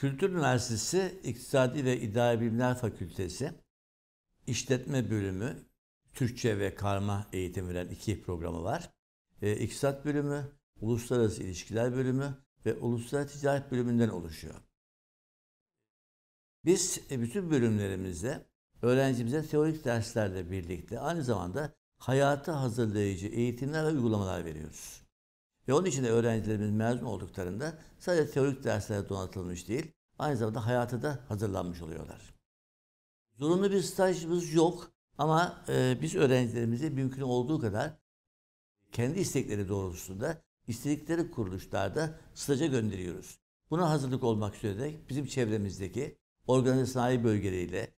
Kültür Üniversitesi İktisadi ve İdari Bilimler Fakültesi İşletme Bölümü Türkçe ve Karma eğitim veren iki programı var. E, İktisat Bölümü, Uluslararası İlişkiler Bölümü ve Uluslararası Ticaret Bölümünden oluşuyor. Biz e, bütün bölümlerimizde öğrencimize teorik derslerle birlikte aynı zamanda hayatı hazırlayıcı eğitimler ve uygulamalar veriyoruz. Ve onun için de öğrencilerimiz mezun olduklarında sadece teorik derslere donatılmış değil, aynı zamanda hayata da hazırlanmış oluyorlar. Zorunlu bir stajımız yok ama e, biz öğrencilerimizi mümkün olduğu kadar kendi istekleri doğrultusunda istedikleri kuruluşlarda staja gönderiyoruz. Buna hazırlık olmak üzere bizim çevremizdeki organize sanayi bölgeleriyle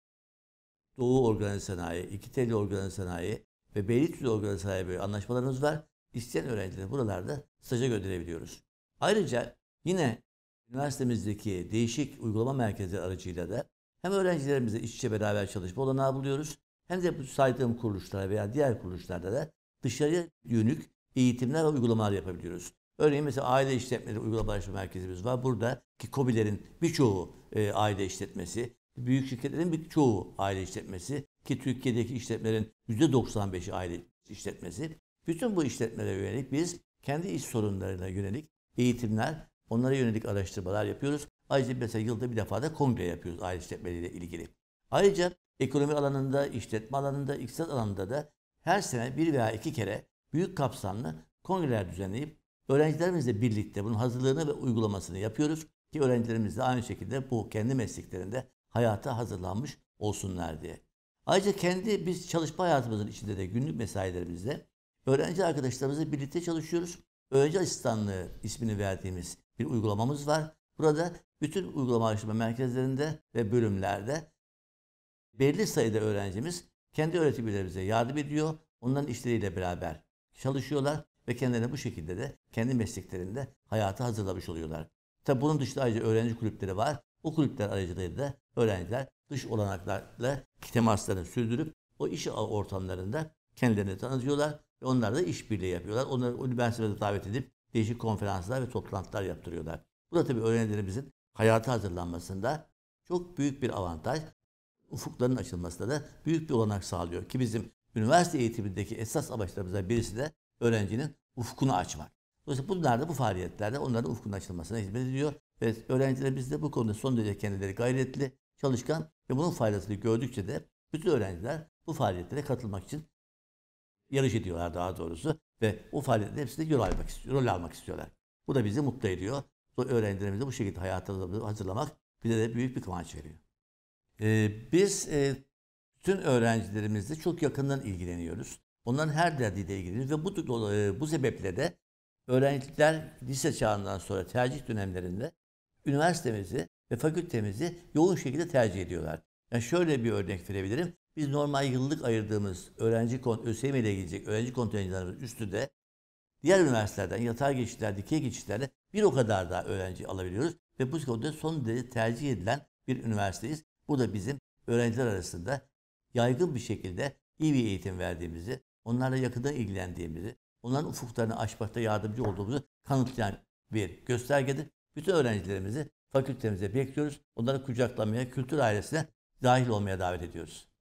Doğu Organize Sanayi, İki Telli Organize Sanayi ve Beylikdüzü Organize Sanayi böyle anlaşmalarımız var. İsteyen öğrencileri buralarda staja gönderebiliyoruz. Ayrıca yine üniversitemizdeki değişik uygulama merkezleri aracıyla da hem öğrencilerimizle iç içe beraber çalışma olanağı buluyoruz hem de bu saydığım kuruluşlara veya diğer kuruluşlarda da dışarıya yönük eğitimler ve uygulamalar yapabiliyoruz. Örneğin mesela aile işletmeleri uygulama merkezimiz var. Burada ki KOBİ'lerin birçoğu e, aile işletmesi, büyük şirketlerin birçoğu aile işletmesi ki Türkiye'deki işletmelerin %95'i aile işletmesi. Bütün bu işletmelere yönelik biz kendi iş sorunlarına yönelik eğitimler, onlara yönelik araştırmalar yapıyoruz. Ayrıca mesela yılda bir defa da kongre yapıyoruz aile işletmeleriyle ilgili. Ayrıca ekonomi alanında, işletme alanında, iktisat alanında da her sene bir veya iki kere büyük kapsamlı kongreler düzenleyip öğrencilerimizle birlikte bunun hazırlığını ve uygulamasını yapıyoruz ki öğrencilerimiz de aynı şekilde bu kendi mesleklerinde hayata hazırlanmış olsunlar diye. Ayrıca kendi biz çalışma hayatımızın içinde de günlük mesailerimizde öğrenci arkadaşlarımızla birlikte çalışıyoruz. Öğrenci asistanlığı ismini verdiğimiz bir uygulamamız var. Burada bütün uygulama araştırma merkezlerinde ve bölümlerde belli sayıda öğrencimiz kendi öğretim üyelerimize yardım ediyor. Onların işleriyle beraber çalışıyorlar ve kendilerine bu şekilde de kendi mesleklerinde hayata hazırlamış oluyorlar. Tabi bunun dışında ayrıca öğrenci kulüpleri var. O kulüpler aracılığıyla da öğrenciler dış olanaklarla temaslarını sürdürüp o iş ortamlarında kendilerini tanıtıyorlar ve onlar da işbirliği yapıyorlar. Onları üniversitede davet edip değişik konferanslar ve toplantılar yaptırıyorlar. Bu da tabii öğrencilerimizin hayata hazırlanmasında çok büyük bir avantaj. Ufukların açılmasında da büyük bir olanak sağlıyor. Ki bizim üniversite eğitimindeki esas amaçlarımızdan birisi de öğrencinin ufkunu açmak. Dolayısıyla bunlar da bu faaliyetlerde onların ufkunun açılmasına hizmet ediyor. Ve öğrencilerimiz de bu konuda son derece kendileri gayretli, çalışkan ve bunun faydasını gördükçe de bütün öğrenciler bu faaliyetlere katılmak için yarış ediyorlar daha doğrusu. Ve o faaliyetlerin hepsinde rol almak, istiyor, rol almak istiyorlar. Bu da bizi mutlu ediyor. Öğrencilerimizi bu şekilde hayata hazırlamak bize de büyük bir kıvanç veriyor. Ee, biz e, bütün öğrencilerimizle çok yakından ilgileniyoruz. Onların her derdiyle ilgileniyoruz ve bu, e, bu sebeple de öğrenciler lise çağından sonra tercih dönemlerinde üniversitemizi ve fakültemizi yoğun şekilde tercih ediyorlar. Yani şöyle bir örnek verebilirim. Biz normal yıllık ayırdığımız öğrenci kont ÖSYM ile gelecek öğrenci kontenjanlarımız üstünde diğer üniversitelerden yatay geçişler, dikey geçişlerle bir o kadar daha öğrenci alabiliyoruz. Ve bu konuda son derece tercih edilen bir üniversiteyiz. Bu da bizim öğrenciler arasında yaygın bir şekilde iyi bir eğitim verdiğimizi, onlarla yakından ilgilendiğimizi, onların ufuklarını açmakta yardımcı olduğumuzu kanıtlayan bir göstergedir. Bütün öğrencilerimizi fakültemize bekliyoruz. Onları kucaklamaya, kültür ailesine dahil olmaya davet ediyoruz.